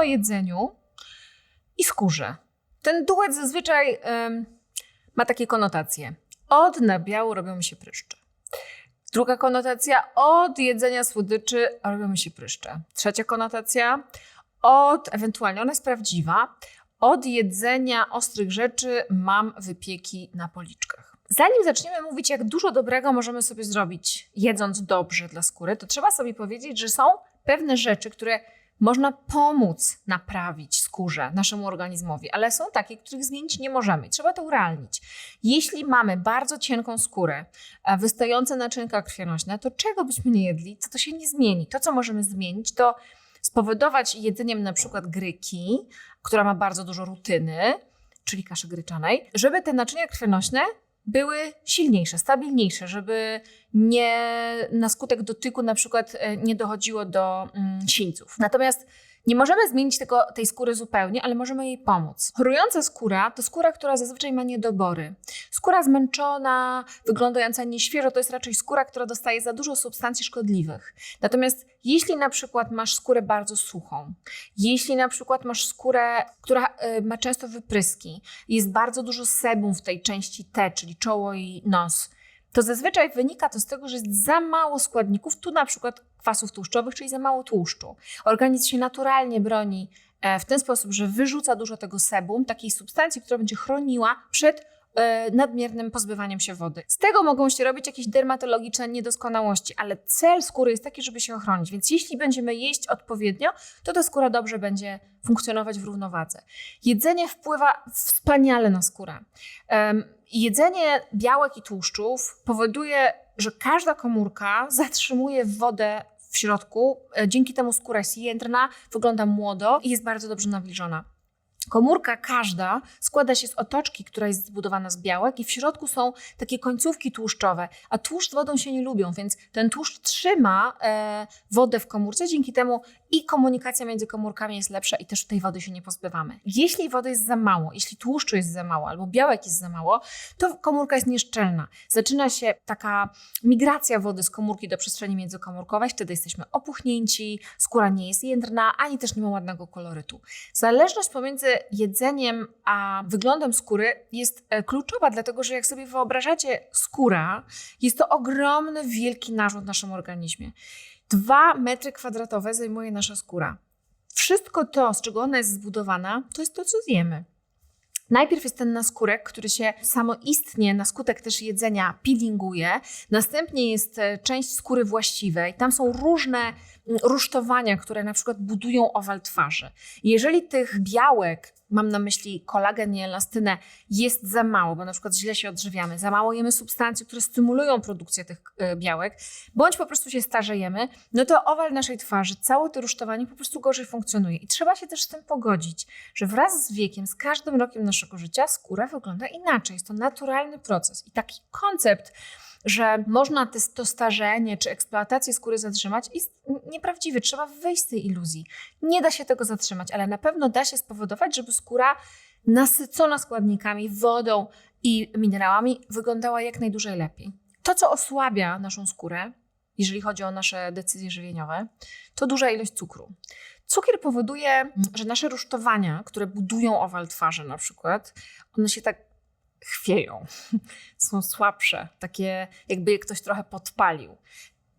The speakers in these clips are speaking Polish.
o jedzeniu i skórze. Ten duet zazwyczaj em, ma takie konotacje. Od nabiału robią mi się pryszcze. Druga konotacja, od jedzenia słodyczy robią mi się pryszcze. Trzecia konotacja, od, ewentualnie ona jest prawdziwa, od jedzenia ostrych rzeczy mam wypieki na policzkach. Zanim zaczniemy mówić, jak dużo dobrego możemy sobie zrobić, jedząc dobrze dla skóry, to trzeba sobie powiedzieć, że są pewne rzeczy, które można pomóc naprawić skórze, naszemu organizmowi, ale są takie, których zmienić nie możemy. Trzeba to urealnić. Jeśli mamy bardzo cienką skórę, e, wystające naczynka krwionośne, to czego byśmy nie jedli, to to się nie zmieni. To, co możemy zmienić, to spowodować jedzeniem na przykład gryki, która ma bardzo dużo rutyny, czyli kaszy gryczanej, żeby te naczynia krwionośne były silniejsze, stabilniejsze, żeby nie na skutek dotyku na przykład e, nie dochodziło do mm, sińców. Natomiast nie możemy zmienić tego, tej skóry zupełnie, ale możemy jej pomóc. Chorująca skóra to skóra, która zazwyczaj ma niedobory. Skóra zmęczona, wyglądająca nieświeżo, to jest raczej skóra, która dostaje za dużo substancji szkodliwych. Natomiast jeśli na przykład masz skórę bardzo suchą, jeśli na przykład masz skórę, która y, ma często wypryski, jest bardzo dużo sebum w tej części T, czyli czoło i nos, to zazwyczaj wynika to z tego, że jest za mało składników, tu na przykład kwasów tłuszczowych, czyli za mało tłuszczu. Organizm się naturalnie broni e, w ten sposób, że wyrzuca dużo tego sebum, takiej substancji, która będzie chroniła przed nadmiernym pozbywaniem się wody. Z tego mogą się robić jakieś dermatologiczne niedoskonałości, ale cel skóry jest taki, żeby się ochronić. Więc jeśli będziemy jeść odpowiednio, to ta skóra dobrze będzie funkcjonować w równowadze. Jedzenie wpływa wspaniale na skórę. Jedzenie białek i tłuszczów powoduje, że każda komórka zatrzymuje wodę w środku. E, dzięki temu skóra jest jędrna, wygląda młodo i jest bardzo dobrze nawilżona. Komórka każda składa się z otoczki, która jest zbudowana z białek, i w środku są takie końcówki tłuszczowe, a tłuszcz z wodą się nie lubią, więc ten tłuszcz trzyma e, wodę w komórce, dzięki temu i komunikacja między komórkami jest lepsza i też tej wody się nie pozbywamy. Jeśli wody jest za mało, jeśli tłuszczu jest za mało albo białek jest za mało, to komórka jest nieszczelna. Zaczyna się taka migracja wody z komórki do przestrzeni międzykomórkowej, wtedy jesteśmy opuchnięci, skóra nie jest jędrna, ani też nie ma ładnego kolorytu. Zależność pomiędzy jedzeniem a wyglądem skóry jest e, kluczowa, dlatego że jak sobie wyobrażacie, skóra jest to ogromny, wielki narzut w naszym organizmie. Dwa metry kwadratowe zajmuje nasza skóra. Wszystko to, z czego ona jest zbudowana, to jest to, co zjemy. Najpierw jest ten naskórek, który się samoistnie na skutek też jedzenia peelinguje. Następnie jest e, część skóry właściwej. Tam są różne mm, rusztowania, które na przykład budują owal twarzy. Jeżeli tych białek mam na myśli kolagen i elastynę, jest za mało, bo na przykład źle się odżywiamy, za mało jemy substancji, które stymulują produkcję tych e, białek, bądź po prostu się starzejemy, no to owal naszej twarzy, całe to rusztowanie po prostu gorzej funkcjonuje. I trzeba się też z tym pogodzić, że wraz z wiekiem, z każdym rokiem naszego życia skóra wygląda inaczej. Jest to naturalny proces. I taki koncept, że można to starzenie czy eksploatację skóry zatrzymać, jest nieprawdziwy. Trzeba wyjść z tej iluzji. Nie da się tego zatrzymać, ale na pewno da się spowodować, żeby skóra nasycona składnikami, wodą i minerałami wyglądała jak najdłużej lepiej. To, co osłabia naszą skórę, jeżeli chodzi o nasze decyzje żywieniowe, to duża ilość cukru. Cukier powoduje, że nasze rusztowania, które budują owal twarzy na przykład, one się tak chwieją, są słabsze, takie jakby je ktoś trochę podpalił.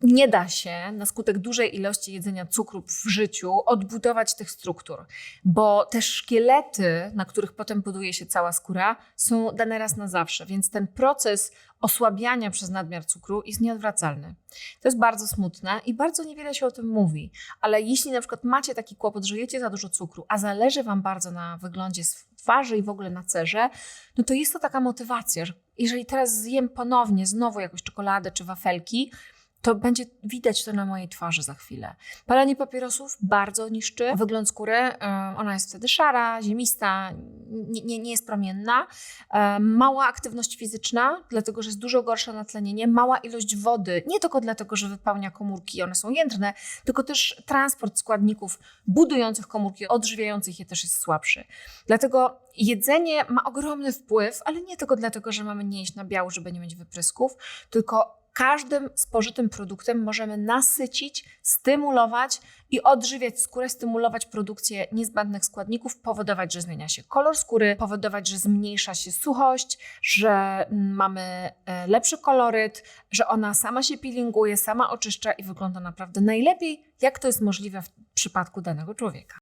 Nie da się na skutek dużej ilości jedzenia cukru w życiu odbudować tych struktur, bo te szkielety, na których potem buduje się cała skóra, są dane raz na zawsze, więc ten proces osłabiania przez nadmiar cukru jest nieodwracalny. To jest bardzo smutne i bardzo niewiele się o tym mówi, ale jeśli na przykład macie taki kłopot, że jecie za dużo cukru, a zależy Wam bardzo na wyglądzie twarzy i w ogóle na cerze, no to jest to taka motywacja, że jeżeli teraz zjem ponownie znowu jakąś czekoladę czy wafelki, to będzie widać to na mojej twarzy za chwilę. Palenie papierosów bardzo niszczy wygląd skóry. E, ona jest wtedy szara, ziemista, nie, nie, nie jest promienna. E, mała aktywność fizyczna, dlatego że jest dużo gorsze natlenienie. Mała ilość wody, nie tylko dlatego, że wypełnia komórki i one są jędrne, tylko też transport składników budujących komórki, odżywiających je też jest słabszy. Dlatego jedzenie ma ogromny wpływ, ale nie tylko dlatego, że mamy nie jeść na biału, żeby nie mieć wyprysków, tylko każdym spożytym produktem możemy nasycić, stymulować i odżywiać skórę, stymulować produkcję niezbędnych składników, powodować, że zmienia się kolor skóry, powodować, że zmniejsza się suchość, że mm, mamy e, lepszy koloryt, że ona sama się peelinguje, sama oczyszcza i wygląda naprawdę najlepiej, jak to jest możliwe w przypadku danego człowieka.